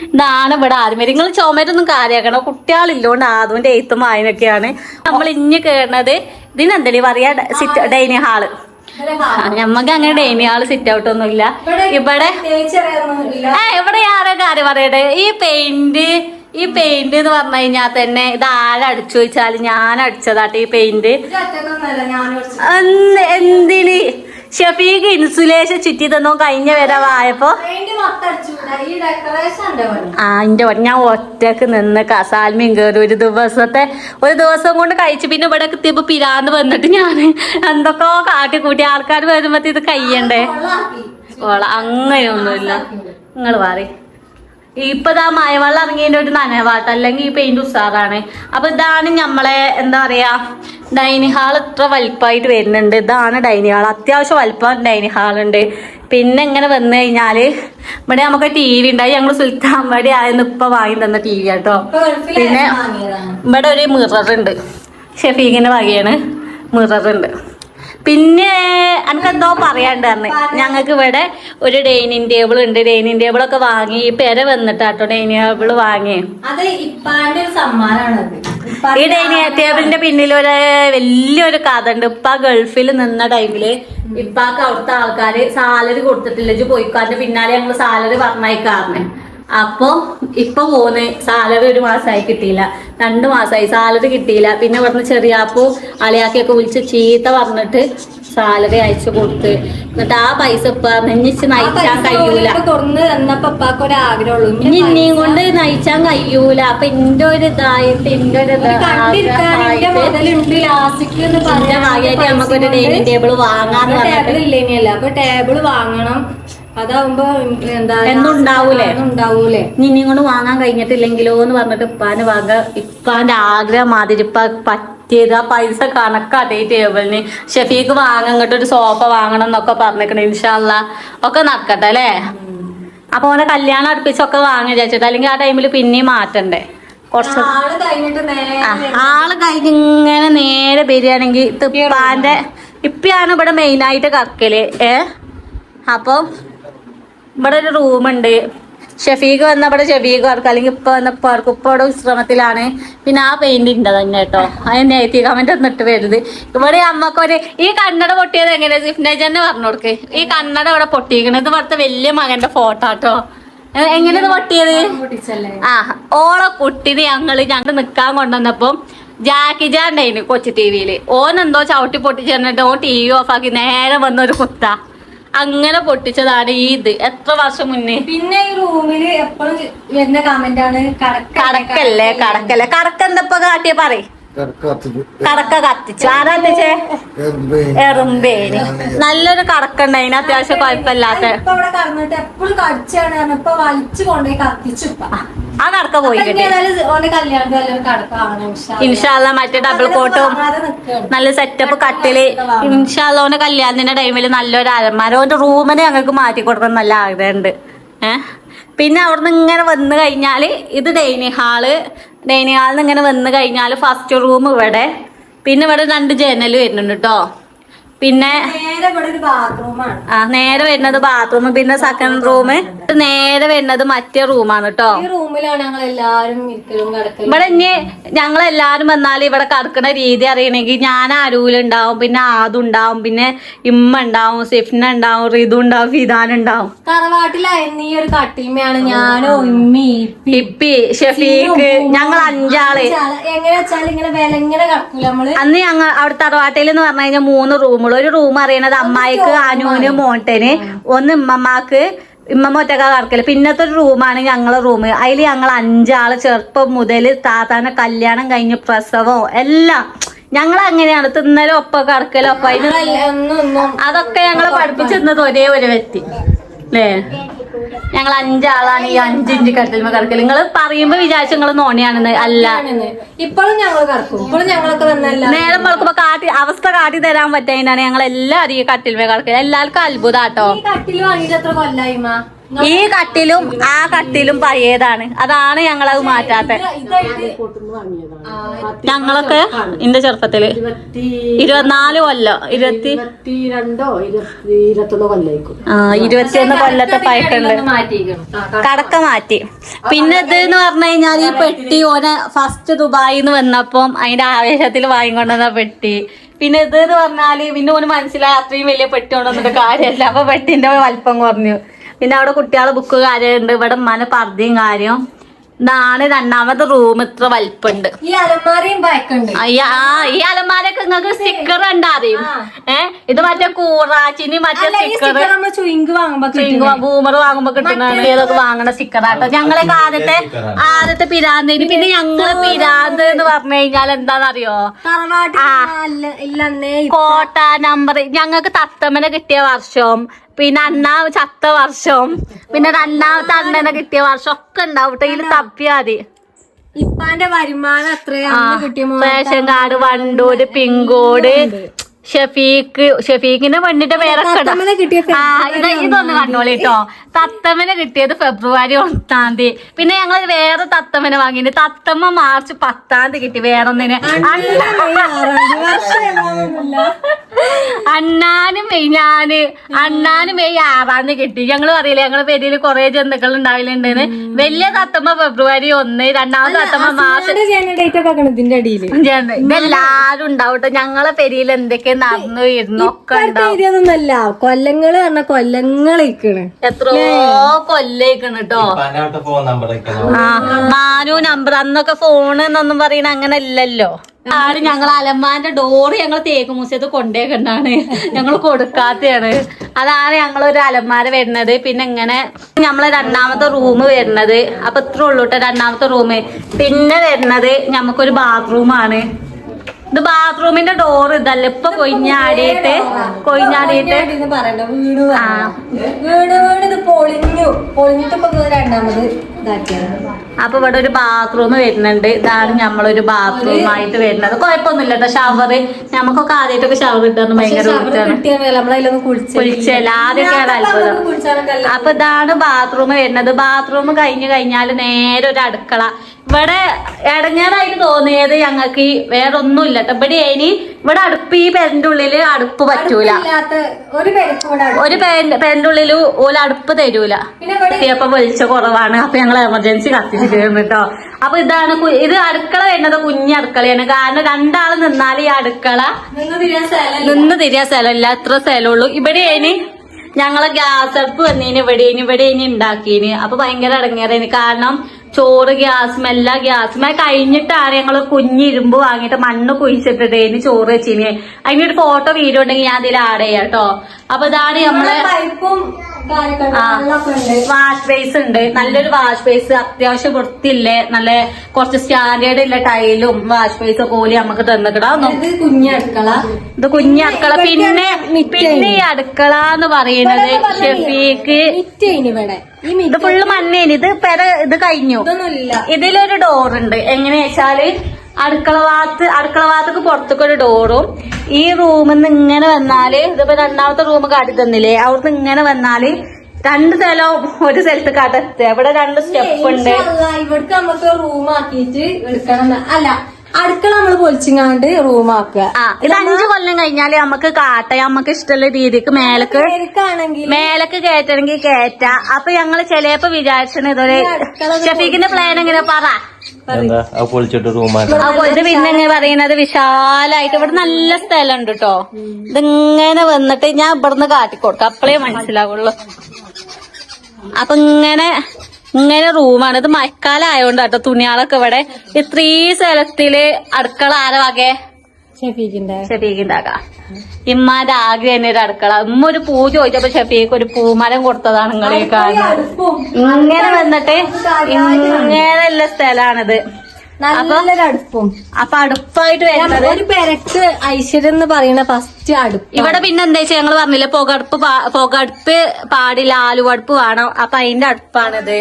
ഇതാണ് ഇവിടെ ആദ്യമേ നിങ്ങൾ ചുമരൊന്നും കാര്യമാക്കണം കുട്ടികളില്ലോണ്ട് ആദ്യന്റെ എയ്ത്തും വായനൊക്കെയാണ് നമ്മൾ ഇഞ്ഞ് കേറണത് ഇതിനെന്തെങ്കിലും പറയാ? സിറ്റ് ഡൈനിങ് ഹാൾ ഞമ്മക്ക് അങ്ങനെ ഡൈനിങ് ഹാൾ സിറ്റ് ഔട്ട് ഒന്നും ഇല്ല ഇവിടെ ആ ഇവിടെ ആരോ കാര്യം പറയട്ടെ? ഈ പെയിന്റ് ഈ പെയിന്റ് എന്ന് പറഞ്ഞു കഴിഞ്ഞാൽ തന്നെ ഇത് ആരടിച്ചു ചോദിച്ചാൽ ഞാൻ അടിച്ചതാട്ടെ ഈ പെയിന്റ് എന്തിന്? ഷഫീഖ് ഇൻസുലേഷൻ ചുറ്റി തന്നോ കഴിഞ്ഞ വരവായപ്പോ ആ എന്റെ ഞാൻ ഒറ്റയ്ക്ക് നിന്ന് കസാൽമീൻ കയറി ഒരു ദിവസത്തെ ഒരു ദിവസം കൊണ്ട് കഴിച്ചു. പിന്നെ ഇവിടെ എത്തിയപ്പോ പിരാന്ന് വന്നിട്ട് ഞാൻ എന്തൊക്കെയോ കാട്ടി കൂട്ടി ആൾക്കാർ വരുമ്പോ ഇത് കയ്യണ്ടേ? ഓള അങ്ങനെയൊന്നുമില്ല. നിങ്ങൾ പറ ഇപ്പതാ മഴവെള്ളം ഇറങ്ങിയതിന്റെ ഒരു നനവാട്ട് അല്ലെങ്കിൽ ഈ പെയിന്റ് ഉസാറാണ്. അപ്പൊ ഇതാണ് നമ്മളെ എന്താ പറയാ ഡൈനിങ് ഹാൾ ഇത്ര വലിപ്പമായിട്ട് വരുന്നുണ്ട്. ഇതാണ് ഡൈനിങ് ഹാൾ അത്യാവശ്യം വലിപ്പം ഡൈനിങ് ഹാൾ ഉണ്ട്. പിന്നെ എങ്ങനെ വന്നു കഴിഞ്ഞാൽ ഇവിടെ നമുക്ക് ടി വി ഉണ്ടായി ഞങ്ങൾ സുൽത്താൻപടി ആയിരുന്നു ഇപ്പൊ വാങ്ങി തന്ന ടി വി കേട്ടോ പിന്നെ ഇവിടെ ഒരു മിറർ ഉണ്ട്. ഷെഫീഖിന്റെ വകയാണ്. മിറർ ഉണ്ട്. പിന്നെ എനിക്കെന്തോ പറയാണ്ടായിരുന്നു ഞങ്ങൾക്ക് ഇവിടെ ഒരു ഡൈനിങ് ടേബിൾ ഉണ്ട്. ഡൈനിങ് ടേബിൾ ഒക്കെ വാങ്ങി. ഈ പെര വന്നിട്ടാട്ടോ ഡൈനിങ് ടേബിൾ വാങ്ങി. ഈ ഡൈനിങ് ടേബിളിന്റെ പിന്നിൽ ഒരു വലിയൊരു കഥ ഉണ്ട് ഇപ്പ ഗൾഫിൽ നിന്ന ടൈമിൽ ഇപ്പാക്ക് അവിടുത്തെ ആൾക്കാര് സാലറി കൊടുത്തിട്ടില്ല. ഇജ്ജ് പോയിക്കാന്റെ പിന്നാലെ ഞങ്ങൾ സാലറി പറഞ്ഞയക്കാറിന് അപ്പൊ ഇപ്പൊ പോന്ന് സാലറി ഒരു മാസമായി കിട്ടിയില്ല. രണ്ട് മാസമായി സാലറി കിട്ടിയില്ല. പിന്നെ ഇവിടുന്ന് ചെറിയാപ്പു അലയാക്കിയൊക്കെ വിളിച്ച് ചീത്ത പറഞ്ഞിട്ട് സാലറി അയച്ചു കൊടുത്ത്. എന്നിട്ട് ആ പൈസ ഇപ്പൊ നെഞ്ഞിച്ച് നയിച്ചാൻ കഴിയൂല. തുറന്ന് തന്നപ്പോ ഉപ്പാക്ക് ഒരു ആഗ്രഹമുള്ളൂ ഇനി ഇനിയും കൊണ്ട് നയിച്ചാൻ കഴിയൂല. അപ്പൊ എന്റെ ഒരു ഇതായിട്ട് എന്റെ ഒരു ഭാഗ്യമായിട്ട് നമുക്കൊരു ഡൈനിങ് ടേബിൾ വാങ്ങാന്ന് ടേബിൾ ഇല്ലേനിയല്ല. അപ്പൊ ടേബിൾ വാങ്ങണം. അതാവുമ്പോ എന്താ ഉണ്ടാവൂലേ? കൊണ്ട് വാങ്ങാൻ കഴിഞ്ഞിട്ടില്ലെങ്കിലോ എന്ന് പറഞ്ഞിട്ട് ഇപ്പാന് വക ഇപ്പാന്റെ ആഗ്രഹം മാതിരി ഇപ്പ പറ്റിയത് ആ പൈസ കണക്കാട്ടെ അതേ ടേബിളിന്. ഷെഫീക്ക് വാങ്ങിട്ട് ഒരു സോഫ വാങ്ങണം എന്നൊക്കെ പറഞ്ഞേക്കണേ ഇൻഷാല്ല ഒക്കെ നടക്കട്ടെ അല്ലേ? അപ്പൊ ഓനെ കല്യാണം അടുപ്പിച്ചൊക്കെ വാങ്ങി വിചാരിച്ചിട്ട് അല്ലെങ്കിൽ ആ ടൈമിൽ പിന്നെയും മാറ്റണ്ടേ? കുറച്ച് ആൾ കഴിഞ്ഞിട്ട് നേരെ ആൾ കഴിഞ്ഞ് ഇങ്ങനെ നേരെ വരികയാണെങ്കിൽ ഇപ്പാന്റെ ഇപ്പയാണ്? ഇവിടെ മെയിൻ ആയിട്ട് കക്കൽ ഏ? അപ്പൊ ഇവിടെ ഒരു റൂമുണ്ട് ഷഫീഖ് വന്ന ഇവിടെ ഷഫീഖ് ആർക്ക് അല്ലെങ്കിൽ ഇപ്പൊ വന്നപ്പോ ആർക്കും ഇപ്പൊ ഇവിടെ വിശ്രമത്തിലാണ്. പിന്നെ ആ പെയിന്റ് ഉണ്ട് തന്നെ കേട്ടോ. അതിന് നെഗറ്റീവ് കമന്റ് ഒന്നും ഇട്ട് വരുന്നത് ഇവിടെ അമ്മക്കൊരു ഈ കണ്ണട പൊട്ടിയത് എങ്ങനെയാ സിഫ്നേജ് തന്നെ പറഞ്ഞു കൊടുക്ക്. ഈ കണ്ണട ഇവിടെ പൊട്ടിയിരിക്കണത് ഇവിടുത്തെ വലിയ മകന്റെ ഫോട്ടോ കേട്ടോ എങ്ങനെ ഇത് പൊട്ടിയത്? ആ ഓളെ കുട്ടിനെ ഞങ്ങൾ ഞങ്ങൾ നിക്കാൻ കൊണ്ടുവന്നപ്പം ജാക്കി ജാണ്ടായിന് കൊച്ചു ടി വിയിൽ ഓൻ എന്തോ ചവിട്ടി പൊട്ടിച്ചെന്നിട്ട് ഓൻ ടി വി ഓഫാക്കി നേരെ വന്നൊരു കുത്ത. അങ്ങനെ പൊട്ടിച്ചതാണ് ഈ ഇത്. എത്ര വർഷം മുന്നേ? പിന്നെ ഈ റൂമിൽ എപ്പോഴും വരുന്ന കമന്റ് ആണ് കടക്ക കടക്കല്ലേ കടക്കല്ലേ. കടക്ക എന്തപ്പോ കാട്ടിയ പറ കടക്ക കത്തിച്ചു. ആരാ കത്തിച്ചേ? എറുമ്പേന്. നല്ലൊരു കടക്ക ഉണ്ടായിന് അത്യാവശ്യം കുഴപ്പമില്ലാത്ത. എപ്പോഴും കടിച്ചാണ് കാരണം ഇപ്പൊ വലിച്ചു കൊണ്ടേ കത്തിച്ചു ആ കടക്ക പോയി. ഇൻഷാല്ല മറ്റേ ഡബിൾ കോട്ടും നല്ല സെറ്റപ്പ് കട്ടിൽ. ഇൻഷാല്ല ഓന്റെ കല്യാണത്തിന്റെ ടൈമിൽ നല്ലൊരു അലമാര. ഓന്റെ റൂമിന് ഞങ്ങൾക്ക് മാറ്റി കൊടുക്കാൻ നല്ല ആഗ്രഹമുണ്ട് ഏഹ് പിന്നെ അവിടുന്ന് ഇങ്ങനെ വന്നു കഴിഞ്ഞാൽ ഇത് ഡൈനിങ് ഹാൾ ഡൈനിങ് ഹാളിൽ നിന്ന് ഇങ്ങനെ വന്നു കഴിഞ്ഞാൽ ഫസ്റ്റ് റൂം ഇവിടെ. പിന്നെ ഇവിടെ രണ്ട് ജനൽ വരുന്നുണ്ട് കേട്ടോ പിന്നെ ആ നേരെ വരുന്നത് ബാത്റൂം പിന്നെ സെക്കൻഡ് റൂം നേരെ വരുന്നത് മറ്റേ റൂമാണ് കേട്ടോ ഇവിടെ ഇനി ഞങ്ങൾ എല്ലാരും വന്നാൽ ഇവിടെ കടക്കുന്ന രീതി അറിയണമെങ്കിൽ ഞാൻ അരൂലുണ്ടാവും പിന്നെ ആദുണ്ടാവും പിന്നെ ഇമ്മ ഉണ്ടാവും സിഫ്ന ഉണ്ടാവും റിതു ഉണ്ടാവും ഫിദാൻ ഉണ്ടാവും. തറവാട്ടിലായിരുന്നു ഈ ഒരു കട്ടിൽമയാണ് ഞാനോ ഇമ്മി ഇപ്പി, ഷഫീഖ് ഞങ്ങൾ അഞ്ചാൾ. എങ്ങനെ വെച്ചാൽ ഇങ്ങനെ കിടക്കൂല നമ്മൾ. അന്ന് ഞങ്ങൾ അവിടെ തറവാട്ടിൽ എന്ന് പറഞ്ഞു കഴിഞ്ഞാൽ മൂന്ന് റൂമുകൾ ഒരു റൂം അറിയണത് അമ്മായിക്ക് അനുവിന് മോട്ടന്. ഒന്ന് ഇമ്മമാക്ക് ഇമ്മമ്മ ഒറ്റക്ക കറക്കൽ. പിന്നത്തെ ഒരു റൂമാണ് ഞങ്ങളെ റൂം അതിൽ ഞങ്ങൾ അഞ്ചാൾ ചെറുപ്പം മുതൽ താത്താന്റെ കല്യാണം കഴിഞ്ഞ് പ്രസവം എല്ലാം. ഞങ്ങൾ അങ്ങനെയാണ്. തിന്നലും ഒപ്പം കറക്കലും ഒപ്പം അതിന് അതൊക്കെ ഞങ്ങളെ പഠിപ്പിച്ചിരുന്നത് ഒരേ ഒരു വ്യക്തി. അല്ലേ ഞങ്ങൾ അഞ്ചാളാണ് ഈ അഞ്ചിഞ്ച് കട്ടിൽമ കറക്കൽ നിങ്ങൾ പറയുമ്പോ വിചാരിച്ചു നിങ്ങൾ നോണിയാണെന്ന് അല്ല. ഇപ്പോഴും ഞങ്ങൾ കറക്കും. ഇപ്പോഴും ഞങ്ങളൊക്കെ വന്നല്ല നേരം വെളുക്കുമ്പോ കാട്ടി അവസ്ഥ കാട്ടി തരാൻ പറ്റാനാണ് ഞങ്ങൾ എല്ലാവരും ഈ കട്ടിൽമ കറക്കൽ എല്ലാവർക്കും അത്ഭുതാട്ടോ. ഈ കട്ടിൽ വാങ്ങിയിട്ട് എത്ര കൊല്ലായിമാ ഈ കട്ടിലും ആ കട്ടിലും പഴയതാണ്. അതാണ് ഞങ്ങളത് മാറ്റാത്ത. ഞങ്ങളൊക്കെ എന്റെ ചെറുപ്പത്തിൽ ഇരുപത്തിനാല് കൊല്ലം ഇരുപത്തി ആ ഇരുപത്തിയൊന്ന് കൊല്ലത്തെ പഴക്കുണ്ട് കടക്ക മാറ്റി. പിന്നെ ഇത് എന്ന് പറഞ്ഞു കഴിഞ്ഞാൽ ഈ പെട്ടി ഓനെ ഫസ്റ്റ് ദുബായിന്ന് വന്നപ്പം അതിന്റെ ആവേശത്തിൽ വാങ്ങിക്കൊണ്ടുവന്ന പെട്ടി. പിന്നെ ഇത് എന്ന് പറഞ്ഞാൽ പിന്നെ ഓന് മനസ്സിലായി അത്രയും വലിയ പെട്ടി കൊണ്ടുവന്നിട്ട് കാര്യമല്ല അപ്പൊ പെട്ടിന്റെ വലിപ്പം കുറഞ്ഞു. പിന്നെ അവിടെ കുട്ടികളെ ബുക്ക് കാര്യമുണ്ട് ഇവിടെ ഉമ്മാനെ പർദ്ദയും കാര്യം ഇതാണ് രണ്ടാമത്തെ റൂം ഇത്ര വലിപ്പുണ്ട്. ഈ അലമാരയും ബാക്കുണ്ട് അയ്യ, ആ ഈ അലമാരൊക്കെ നിങ്ങൾക്ക് സ്റ്റിക്കർ ഉണ്ടാറിയും ഏ? ഇത് മറ്റേ കൂറാച്ചിനി മറ്റേ സ്റ്റിക്കർ ചുയിങ്ക് വാങ്ങുമ്പോ ബൂമർ വാങ്ങുമ്പോ കിട്ടുന്നതാണ്. ഏതൊക്കെ വാങ്ങണ സ്റ്റിക്കറാട്ടോ ഞങ്ങളൊക്കെ ആദ്യത്തെ ആദ്യത്തെ പിരാന്തിന് പിന്നെ ഞങ്ങൾ പിരാന്ത് എന്ന് പറഞ്ഞു കഴിഞ്ഞാൽ എന്താണെന്നറിയോ? കോട്ട നമ്പർ ഞങ്ങൾക്ക് തത്തമ്മനെ കിട്ടിയ വർഷം പിന്നെ അണ്ണാ ചത്ത വർഷവും പിന്നെ രണ്ടാമത്തെ അണ്ണനെ കിട്ടിയ വർഷം ഒക്കെ ഉണ്ടാവും. ഇതിൽ തപ്പിയാ മതി. ഇപ്പാന്റെ വരുമാനം മോ- റേഷൻ കാർഡ് വണ്ടൂര് പിങ്കോട് ഷഫീഖ് ഷഫീഖിന്റെ പെണ്ണിന്റെ പേരൊക്കെ ഇതൊന്ന് കണ്ടോളി കേട്ടോ തത്തമ്മനെ കിട്ടിയത് ഫെബ്രുവരി ഒന്നാം തീയതി. പിന്നെ ഞങ്ങൾ വേറെ തത്തമ്മനെ വാങ്ങിയിട്ട് തത്തമ്മ മാർച്ച് പത്താം തീയതി കിട്ടി. വേറൊന്നിന്. അണ്ണാനും മെയ്യാന് അണ്ണാനും മെയ് ആറാം തീയതി കിട്ടി. ഞങ്ങൾ പറയില്ലേ ഞങ്ങളെ പേരിൽ കുറെ ജന്തുക്കൾ ഉണ്ടാവില്ലുണ്ടെന്ന് വലിയ തത്തമ്മ ഫെബ്രുവരി ഒന്ന് രണ്ടാമത്തെ തത്തമ്മ മാർച്ച്. ഇതെല്ലാരും ഉണ്ടാവും. ഞങ്ങളെ പെരിയിൽ എന്തൊക്കെ നടന്നു ഇരുന്നു ഒക്കെ ഏരിയൊന്നല്ല കൊല്ലങ്ങൾ പറഞ്ഞ കൊല്ലങ്ങളിക്കണ് എത്രയോ കൊല്ലേക്കണ് കേട്ടോ ഫോൺ നമ്പർ ആ മാനു നമ്പർ അന്നൊക്കെ ഫോണ് എന്നൊന്നും പറയണ അങ്ങനെ അല്ലല്ലോ ആണ് ഞങ്ങൾ അലമ്മാന്റെ ഡോറ് ഞങ്ങൾ തേക്ക് മൂസത്ത് കൊണ്ടേക്കണ്ടാണ്. ഞങ്ങൾ കൊടുക്കാത്തയാണ്. അതാണ് ഞങ്ങൾ ഒരു അലമാര വരുന്നത്. പിന്നെ ഇങ്ങനെ നമ്മളെ രണ്ടാമത്തെ റൂം വരുന്നത്. അപ്പൊ ഇത്ര ഉള്ളൂട്ടെ രണ്ടാമത്തെ റൂം പിന്നെ വരുന്നത് നമുക്കൊരു ബാത്റൂമാണ് ഇത് ബാത്റൂമിന്റെ ഡോർ ഇതല്ല? ഇപ്പൊ കൊയിഞ്ഞാടിയിട്ട് കൊയിഞ്ഞാടിയിട്ട് പറയണ്ട. വീട് വീട് വീട് ഇത് പൊളിഞ്ഞു. പൊളിഞ്ഞിട്ട് ഇപ്പൊ ഇത് രണ്ടാമത് ഇതാക്കിയത്. അപ്പൊ ഇവിടെ ഒരു ബാത്റൂം വരുന്നുണ്ട്. ഇതാണ് നമ്മളൊരു ബാത്റൂം ആയിട്ട് വരുന്നത്. കുഴപ്പമൊന്നുമില്ല കേട്ടോ ഷവർ നമുക്കൊക്കെ ആദ്യമായിട്ടൊക്കെ ഷവർ കിട്ടാന്ന് ഭയങ്കര കുളിച്ചല്ല ആദ്യമൊക്കെയാണ് അത്ഭുതം. അപ്പൊ ഇതാണ് ബാത്റൂം വരുന്നത്. ബാത്റൂം കഴിഞ്ഞു കഴിഞ്ഞാൽ നേരെ ഒരു അടുക്കള. ഇവിടെ ഇടങ്ങേറായിട്ട് തോന്നിയത് ഞങ്ങൾക്ക് ഈ വേറെ ഒന്നും ഇല്ല ഇവിടെ ഇനി ഇവിടെ അടുപ്പ് ഈ പെരന്റെ ഉള്ളിൽ അടുപ്പ് പറ്റൂല. ഒരു പെരന്റെ ഉള്ളിൽ ഓല അടുപ്പ് തരൂല. ഇപ്പൊ വെളിച്ച കുറവാണ്. അപ്പൊ ഞങ്ങൾ എമർജൻസി കത്തിച്ചിട്ടുണ്ട് കേട്ടോ. അപ്പൊ ഇതാണ് ഇത് അടുക്കള വരുന്നത് കുഞ്ഞ അടുക്കളയാണ്. കാരണം രണ്ടാൾ നിന്നാൽ ഈ അടുക്കള നിന്ന് തിരിയാൻ സ്ഥലമില്ല. അത്ര സ്ഥലമുള്ളൂ. ഇവിടെ ഇനി ഞങ്ങളെ ഗ്യാസ് അടുപ്പ് വന്നീന് ഇവിടെ ഇനി ഇവിടെ ഇനി ഉണ്ടാക്കീന്. അപ്പൊ ഭയങ്കര ഇടങ്ങേറേന് കാരണം ചോറ് ഗ്യാസും എല്ലാ ഗ്യാസും. അത് കഴിഞ്ഞിട്ടാണ് കുഞ്ഞി കുഞ്ഞിരുമ്പ് വാങ്ങിയിട്ട് മണ്ണ് കുഴിച്ചിട്ടിട്ടേന് ചോറ് വെച്ചിന്. അതിനൊരു ഫോട്ടോ വീഡിയോ ഉണ്ടെങ്കിൽ ഞാൻ അതിൽ ആഡ് ചെയ്യാം കേട്ടോ അപ്പൊ ഇതാണ് നമ്മളെ പൈപ്പും വാഷ് ബേസ് ഉണ്ട്. നല്ലൊരു വാഷ് ബേസ് അത്യാവശ്യം വൃത്തിയില്ലേ നല്ല കുറച്ച് സ്റ്റാൻഡേർഡ് ഉള്ള ടൈലും വാഷ് ബേസ് ഒക്കെ നമുക്ക് തന്നിക്കിടാം ഇത് കുഞ്ഞ അടുക്കള. ഇത് കുഞ്ഞ അടുക്കള. പിന്നെ പിന്നെ ഈ അടുക്കള എന്ന് പറയുന്നത് ഷെഫീക്ക് ഇത് ഫുള്ള് മണ്ണേന് ഇത് പെര ഇത് കഴിഞ്ഞു. ഇതിലൊരു ഡോർ ഉണ്ട് എങ്ങനെയാ വെച്ചാൽ അടുക്കള ഭാഗത്ത് അടുക്കള ഭാഗത്തേക്ക് പുറത്തേക്ക് ഒരു ഡോറും. ഈ റൂമിൽ നിന്ന് ഇങ്ങനെ വന്നാൽ ഇതിപ്പോ രണ്ടാമത്തെ റൂം കാട്ടി തന്നില്ലേ? അവിടുന്ന് ഇങ്ങനെ വന്നാൽ രണ്ട് സ്ഥലവും ഒരു സ്ഥലത്ത് കാട്ടെത്തുക ഇവിടെ രണ്ട് സ്റ്റെപ്പ് ഉണ്ട് ഇവിടുത്തെ നമുക്ക് റൂം ആക്കിയിട്ട് എടുക്കണം അല്ല അടുക്കള നമ്മൾ പൊളിച്ചിങ്ങാണ്ട് റൂം ആക്കുക ഇത് അഞ്ചു കൊല്ലം കഴിഞ്ഞാൽ നമുക്ക് കാട്ട നമുക്ക് ഇഷ്ടമുള്ള രീതിക്ക് മേലക്ക് മേലക്ക് കയറ്റണമെങ്കിൽ കയറ്റ അപ്പൊ ഞങ്ങൾ ചിലപ്പോ വിചാരിച്ചത് ഇതൊരു ഷഫീഖിന്റെ പ്ലാൻ എങ്ങനെ? പറ. ഇത് പിന്നെ പറയുന്നത് വിശാലായിട്ട്. ഇവിടെ നല്ല സ്ഥലം ഉണ്ട് കേട്ടോ ഇതിങ്ങനെ വന്നിട്ട് ഞാൻ ഇവിടുന്ന് കാട്ടിക്കൊടുക്കാം. അപ്പളേ മനസ്സിലാവുള്ളൂ. അപ്പൊ ഇങ്ങനെ ഇങ്ങനെ റൂമാണ്. ഇത് മഴക്കാലം ആയതുകൊണ്ട് കേട്ടോ തുണികളൊക്കെ ഇവിടെ. ഇത്രീ സ്ഥലത്തിൽ അടുക്കള ആരവാകെ ഷഫീഖിണ്ടാകാം ഇമ്മാന്റെ ആഗ്രഹം തന്നെ ഒരു അടുക്കള. ഇമ്മ ഒരു പൂ ചോദിച്ചപ്പോ ഷഫീഖ് ഒരു പൂമരം കൊടുത്തതാണ് നിങ്ങളെ കാരണം ഇങ്ങനെ വന്നിട്ട് ഇങ്ങനെയുള്ള സ്ഥലാണിത്. നല്ലൊരു അടുപ്പും അപ്പൊ അടുപ്പായിട്ട് വരുന്നത് ഒരു പെരക്ക് ഐശ്വര്യം എന്ന് പറയുന്ന ഫസ്റ്റ് അടുപ്പ് ഇവിടെ പിന്നെ എന്താ വെച്ചാൽ ഞങ്ങൾ പറഞ്ഞില്ല പുകടുപ്പ് പുകടുപ്പ് പാടില്ല ആലുവടുപ്പ് വേണം. അപ്പൊ അതിന്റെ അടുപ്പാണിത്?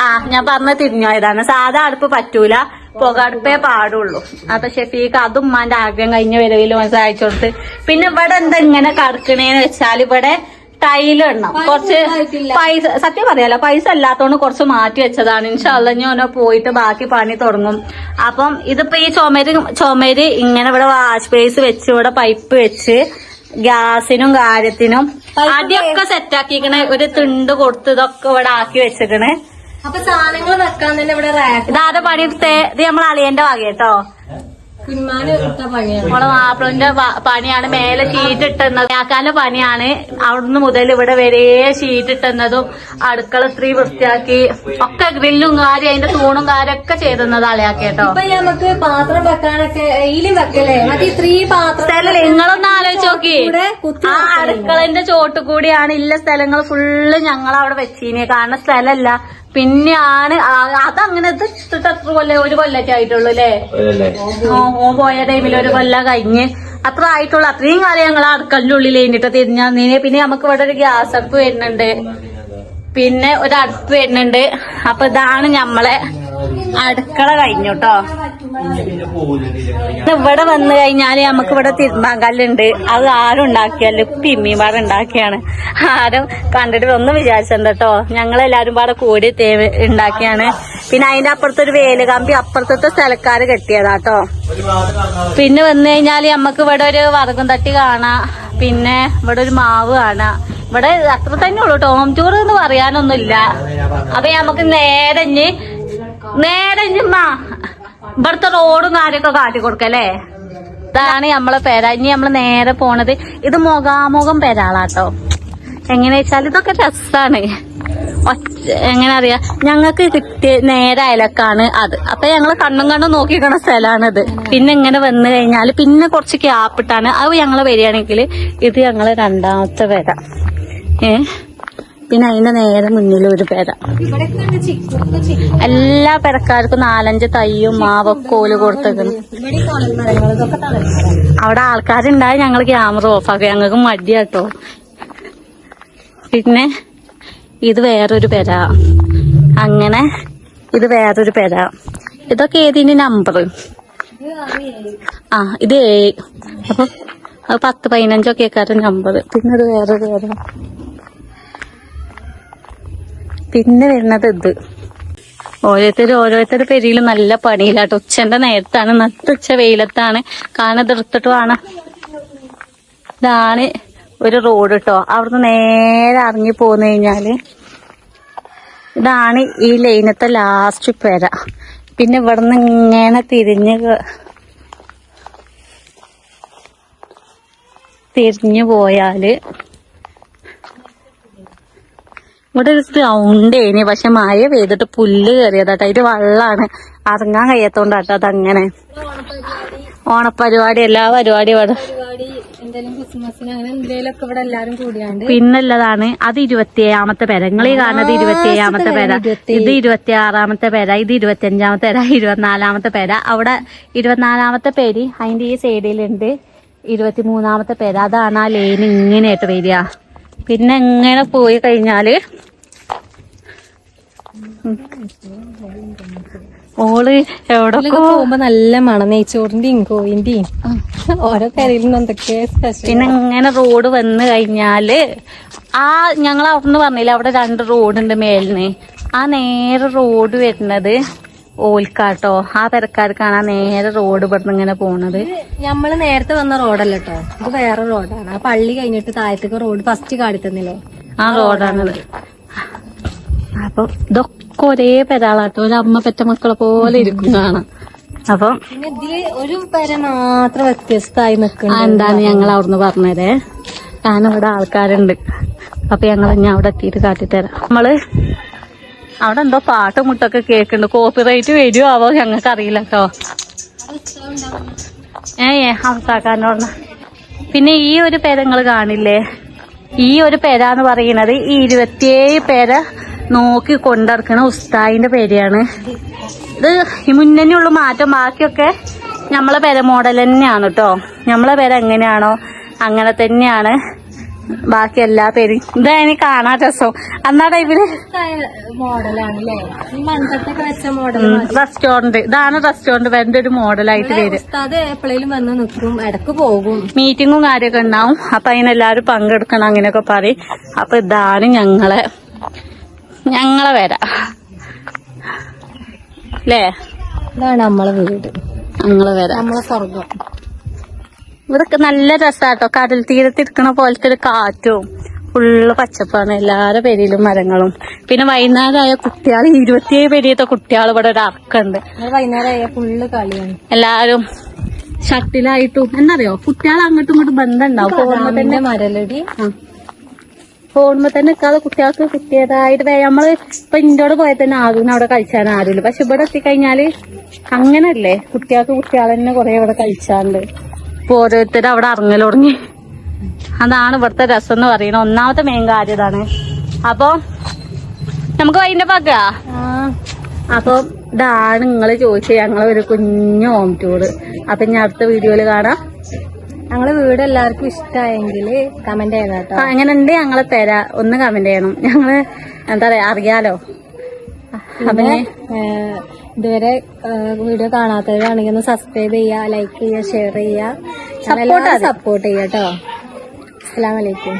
ആ ഞാൻ പറഞ്ഞ തിരിഞ്ഞോയതാണ് സാധാ അടുപ്പ് പറ്റൂല. പുകടുപ്പേ പാടുള്ളൂ. അപ്പൊ ഷെഫീക്ക് അതും ഉമ്മാന്റെ ആഗ്രഹം കഴിഞ്ഞ വരവിൽ സഹായിച്ചു കൊടുത്ത് പിന്നെ ഇവിടെ എന്താ ഇങ്ങനെ കടക്കണേന്ന് വെച്ചാൽ ഇവിടെ ടൈലിടണം കുറച്ച് പൈസ സത്യം പറയാലോ പൈസ അല്ലാത്തോണ്ട് കുറച്ച് മാറ്റി വെച്ചതാണ്. ഇൻഷാല്ല ഞാൻ പോയിട്ട് ബാക്കി പണി തുടങ്ങും. അപ്പം ഇതിപ്പോ ഈ ചുമര് ചുമര് ഇങ്ങനെ ഇവിടെ വാഷ് ബേസ് വെച്ച് ഇവിടെ പൈപ്പ് വെച്ച് ഗ്യാസിനും കാര്യത്തിനും ആദ്യമൊക്കെ സെറ്റാക്കിക്കണേ. ഒരു തിണ്ട് കൊടുത്ത് ഇതൊക്കെ ഇവിടെ ആക്കി വെച്ചിക്കണേ. അപ്പൊ സാധനങ്ങൾ വെക്കാൻ തന്നെ ഇവിടെ ഇതാരുടെ പണി എടുത്തേ ഇത് നമ്മൾ അളിയന്റെ വക കേട്ടോ നമ്മളെ മാപ്പിളന്റെ പണിയാണ് മേലെ ഷീറ്റ് ഇട്ടുന്നത്. ആക്കാന്റെ പണിയാണ് അവിടുന്ന് മുതൽ ഇവിടെ വരെ ഷീറ്റ് ഇട്ടുന്നതും അടുക്കള സ്ത്രീ വൃത്തിയാക്കി ഒക്കെ ഗ്രില്ലും കാര്യം അതിന്റെ തൂണും കാര്യമൊക്കെ ചെയ്തുന്നത് അളയാക്കേട്ടോ. നമുക്ക് പാത്രം വെക്കാനൊക്കെ എയിലും വെക്കലേ മറ്റേ സ്ത്രീ പാത്രം സ്ഥലം നിങ്ങളൊന്ന് ആലോചിച്ച് നോക്കി. ആ അടുക്കളന്റെ ചോട്ട് കൂടിയാണ് ഇല്ല സ്ഥലങ്ങൾ ഫുള്ള് ഞങ്ങൾ അവിടെ വെച്ചീനെ. കാരണം സ്ഥലമല്ല പിന്നെയാണ് അതങ്ങനത്തെ അതങ്ങനെ അത്ര ഇട്ടിട്ട് എത്ര കൊല്ലം ഒരു കൊല്ലൊക്കെ ആയിട്ടുള്ളൂ അല്ലേ ഓ പോയ ടൈമിൽ ഒരു കൊല്ലം കഴിഞ്ഞ് അത്ര ആയിട്ടുള്ളൂ. അത്രയും കാലം ഞങ്ങൾ അടുക്കളിന്റെ ഉള്ളിൽ കഴിഞ്ഞിട്ട് നീനെ പിന്നെ നമുക്ക് ഇവിടെ ഒരു ഗ്യാസ് അടുപ്പ് വരുന്നുണ്ട്. പിന്നെ ഒരു അടുപ്പ് വരുന്നുണ്ട്. അപ്പൊ ഇതാണ് ഞമ്മളെ അടുക്കള കഴിഞ്ഞു കേട്ടോ ഇവിടെ വന്നു കഴിഞ്ഞാൽ നമുക്ക് ഇവിടെ തിരുമാങ്കല്ലുണ്ട് കല്ലുണ്ട് അത് ആരും ഇപ്പൊ പിമ്മിമാർ ഉണ്ടാക്കിയാണ്. ആരും കണ്ടിട്ട് ഒന്നും വിചാരിച്ചിട്ടുണ്ട് കേട്ടോ ഞങ്ങളെല്ലാരും പാടെ കൂടി തേ- ഉണ്ടാക്കിയാണ്. പിന്നെ അതിന്റെ അപ്പുറത്തെ ഒരു വേൽ കമ്പി അപ്പുറത്തെ സ്ഥലക്കാര് കെട്ടിയതാട്ടോ പിന്നെ വന്നു കഴിഞ്ഞാൽ നമുക്ക് ഇവിടെ ഒരു വറകും തട്ടി കാണാം. പിന്നെ ഇവിടെ ഒരു മാവ് കാണാ. ഇവിടെ അത്ര തന്നെ ഉള്ളു ടോം ടൂർ എന്ന് പറയാനൊന്നുമില്ല. അപ്പൊ നമുക്ക് നേരെ ഇഞ്ഞ് നേരെ ഇവിടുത്തെ റോഡും കാര്യമൊക്കെ കാട്ടി കൊടുക്കല്ലേ ഇതാണ് നമ്മളെ പേര. ഇനി നമ്മൾ നേരെ പോണത് ഇത് മുഖാമുഖം പെരാളാട്ടോ. എങ്ങനെ വെച്ചാൽ ഇതൊക്കെ രസാണ്. എങ്ങനെ അറിയാ? ഞങ്ങൾക്ക് കിട്ടിയ നേരെ അയലക്കാണ് അത്. അപ്പൊ ഞങ്ങൾ കണ്ണും കണ്ണും നോക്കിക്കണ സ്ഥലമാണിത് പിന്നെ ഇങ്ങനെ വന്നു കഴിഞ്ഞാൽ പിന്നെ കുറച്ച് ക്യാപ്പിട്ടാണ് അത് ഞങ്ങൾ വരികയാണെങ്കിൽ ഇത് ഞങ്ങളെ രണ്ടാമത്തെ വര ഏ? പിന്നെ അതിന്റെ നേരെ മുന്നിൽ ഒരു പേര. എല്ലാ പെരക്കാർക്കും നാലഞ്ച് തയ്യും മാവൊക്കെ ഓൽ കൊടുത്തേക്കുന്നു അവിടെ ആൾക്കാരുണ്ടായി ഞങ്ങൾ ക്യാമറ ഓഫാക്കി ഞങ്ങൾക്ക് മടിയാട്ടോ. പിന്നെ ഇത് വേറൊരു പെര. അങ്ങനെ ഇത് വേറൊരു പെര. ഇതൊക്കെ ഏതിന്റെ നമ്പർ ആ ഇത് ഏ അപ്പൊ പത്ത് പതിനഞ്ചൊക്കെ ആക്കാരുടെ നമ്പർ പിന്നെ ഇത് വേറൊരു പെര. പിന്നെ വരുന്നത് ഇത്. ഓരോരുത്തർ ഓരോരുത്തർ പെരിയിൽ നല്ല പണിയിലാട്ടോ. ഉച്ചന്റെ നേരത്താണ് നട്ടുച്ച വെയിലത്താണ്. കാണ ഇത് എടുത്തിട്ട് വേണം. ഇതാണ് ഒരു റോഡ് കേട്ടോ അവിടുന്ന് നേരെ ഇറങ്ങി പോന്നു കഴിഞ്ഞാൽ ഇതാണ് ഈ ലൈനത്തെ ലാസ്റ്റ് പെര. പിന്നെ ഇവിടുന്ന് ഇങ്ങനെ തിരിഞ്ഞ് തിരിഞ്ഞു പോയാൽ ഇവിടെ ഒരു ഗ്രൗണ്ട് ഏനി പക്ഷെ മഴ പെയ്തിട്ട് പുല്ല് കയറിയതാട്ടോ. ഇത് വള്ളാണ്. അറങ്ങാൻ കഴിയാത്തോണ്ടാട്ടോ അതങ്ങനെ. ഓണപ്പരിപാടി എല്ലാ പരിപാടിയും ഇവിടെ. പിന്നുള്ളതാണ് അത് ഇരുപത്തിയേഴാമത്തെ പേര. നിങ്ങൾ ഈ കാണുന്നത് ഇരുപത്തിയേഴാമത്തെ പേര. ഇത് ഇരുപത്തിയാറാമത്തെ പേര ഇത് ഇരുപത്തിയഞ്ചാമത്തെ പേര ഇരുപത്തിനാലാമത്തെ പേര. അവിടെ ഇരുപത്തിനാലാമത്തെ പേര് അതിന്റെ ഈ സൈഡിലുണ്ട്. ഇരുപത്തിമൂന്നാമത്തെ പേര. അതാണ് ആ ലൈൻ ഇങ്ങനെയായിട്ട് വരിക. പിന്നെ ഇങ്ങനെ പോയി കഴിഞ്ഞാൽ ഓൾ എവിടെ പോകുമ്പോ നല്ല മണം. നെയ്ച്ചോറിന്റെയും ഓരോ കരയിലും എന്തൊക്കെ പിന്നെ ഇങ്ങനെ റോഡ് വന്നു കഴിഞ്ഞാൽ ആ ഞങ്ങൾ അവിടുന്ന് പറഞ്ഞില്ല അവിടെ രണ്ട് റോഡുണ്ട് മേലിന്. ആ നേരെ റോഡ് വരുന്നത് ഓൽക്കാട്ടോ. ആ പെരക്കാർക്കാണ് ആ നേരെ റോഡ് ഇവിടുന്ന് ഇങ്ങനെ പോണത്. നമ്മൾ നേരത്തെ വന്ന റോഡല്ല കേട്ടോ ഇത് വേറെ റോഡാണ്. ആ പള്ളി കഴിഞ്ഞിട്ട് താഴത്തേക്ക് റോഡ് ഫസ്റ്റ് കാടി തന്നില്ലേ? ആ റോഡാണത്. അപ്പൊ ഇതൊക്കെ ഒരേ പെരാളാട്ടോ. ഒരു അമ്മ പെറ്റ മക്കളെ പോലെ ഇരിക്കുന്നതാണ്. അപ്പൊ പിന്നെ ഇതിൽ ഒരു പേര മാത്രം വ്യത്യസ്തമായി നിൽക്കുന്നത് എന്താണ് ഞങ്ങൾ അവിടുന്ന് പറഞ്ഞതേ. കാരണം ഇവിടെ ആൾക്കാരുണ്ട്. അപ്പൊ ഞങ്ങൾ ഞാൻ അവിടെ എത്തിയിട്ട് കാട്ടിത്തരാം നമ്മൾ അവിടെ എന്തോ പാട്ടും മുട്ടൊക്കെ കേൾക്കുന്നുണ്ട്. കോപ്പിറൈറ്റ് വരുമോ ആവോ ഞങ്ങൾക്ക് അറിയില്ല കേട്ടോ. ഏ ഏ ഹംസാക്കാരനോട് പിന്നെ ഈ ഒരു പേര നിങ്ങൾ കാണില്ലേ? ഈ ഒരു പേരാന്ന് പറയുന്നത് ഈ ഇരുപത്തിയേഴ് പേര നോക്കി കൊണ്ടിറക്കണ ഉസ്താദിന്റെ പേരെയാണ് ഇത് ഈ മുന്നണിയുള്ള മാറ്റം ബാക്കിയൊക്കെ നമ്മളെ പേര മോഡൽ തന്നെയാണ് കേട്ടോ നമ്മളെ പേര് എങ്ങനെയാണോ അങ്ങനെ തന്നെയാണ്. ബാക്കി എല്ലാ പേരും. ഇതാണ് കാണാൻ രസം. അന്നാ മോഡൽ റെസ്റ്റോറന്റ് ഇതാണ് റെസ്റ്റോറന്റ് വരേണ്ട ഒരു മോഡലായിട്ട് ഉസ്താദ് എപ്പോഴേലും വന്ന് നിൽക്കും ഇടയ്ക്ക് പോകും. മീറ്റിങ്ങും കാര്യമൊക്കെ ഉണ്ടാവും. അപ്പൊ അതിനെല്ലാരും പങ്കെടുക്കണം അങ്ങനെയൊക്കെ പറയും. അപ്പൊ ഇതാണ് ഞങ്ങളെ ഞങ്ങളെ പേര. അല്ലേ ഇതാണ് നമ്മളെ വീട്. ഞങ്ങളെ പേര. നമ്മളെ സ്വർഗം ഇവിടൊക്കെ നല്ല രസാട്ടോ. കടൽ തീരത്തിരിക്കണ പോലത്തെ ഒരു കാറ്റും ഫുള്ള് പച്ചപ്പാണ്. എല്ലാവരുടെ പേരിലും മരങ്ങളും. പിന്നെ വൈകുന്നേരമായ കുട്ടികൾ ഇരുപത്തിയേഴ് പേരിയത്തെ കുട്ടികൾ ഇവിടെ ഒരു അറക്കുണ്ട്. വൈകുന്നേരമായ വൈകുന്നേരം ഫുള്ള് കളിയാണ്. എല്ലാരും ഷട്ടിലായിട്ടും. എന്നറിയോ? കുട്ടികൾ അങ്ങോട്ടും ഇങ്ങോട്ടും ബന്ധം ഉണ്ടാവും. മരലടി. പോകുമ്പോ തന്നെ നിൽക്കാതെ കുട്ടികൾക്ക് കിട്ടിയതായിട്ട് വേ- നമ്മൾ ഇപ്പൊ ഇന്റോട് പോയാൽ തന്നെ ആദ്യം അവിടെ കഴിച്ചാൽ ആരുമില്ല. പക്ഷെ ഇവിടെ എത്തിക്കഴിഞ്ഞാൽ അങ്ങനല്ലേ. കുട്ടികൾക്ക് കുട്ടികൾ തന്നെ കുറെ ഇവിടെ കഴിച്ചാണ്ട്. ഇപ്പൊ ഓരോരുത്തരും അവിടെ ഇറങ്ങൽ തുടങ്ങി. അതാണ് ഇവിടുത്തെ രസം എന്ന് പറയുന്നത്. ഒന്നാമത്തെ മെയിൻ കാര്യം ഇതാണ്. അപ്പൊ നമുക്ക് വൈകിട്ട് പാക്കാ അപ്പൊ ഇതാണ് നിങ്ങൾ ചോദിച്ചത്. ഞങ്ങളെ ഒരു കുഞ്ഞു ഹോം ടൂർ അപ്പൊ ഞാൻ അടുത്ത വീഡിയോയിൽ കാണാം. ഞങ്ങളെ വീട് എല്ലാവർക്കും ഇഷ്ടമായെങ്കിൽ കമന്റ് ചെയ്യണം കേട്ടോ. അങ്ങനെ ഉണ്ട് ഞങ്ങളെ തരാ ഒന്ന് കമന്റ് ചെയ്യണം. ഞങ്ങൾ എന്താ പറയാ അറിയാലോ? പിന്നെ ഇതുവരെ വീഡിയോ കാണാത്തവരാണെങ്കിൽ ഒന്ന് സബ്സ്ക്രൈബ് ചെയ്യുക ലൈക്ക് ചെയ്യുക ഷെയർ ചെയ്യുക സപ്പോർട്ട് ചെയ്യുക കേട്ടോ അസ്സലാമലൈക്കും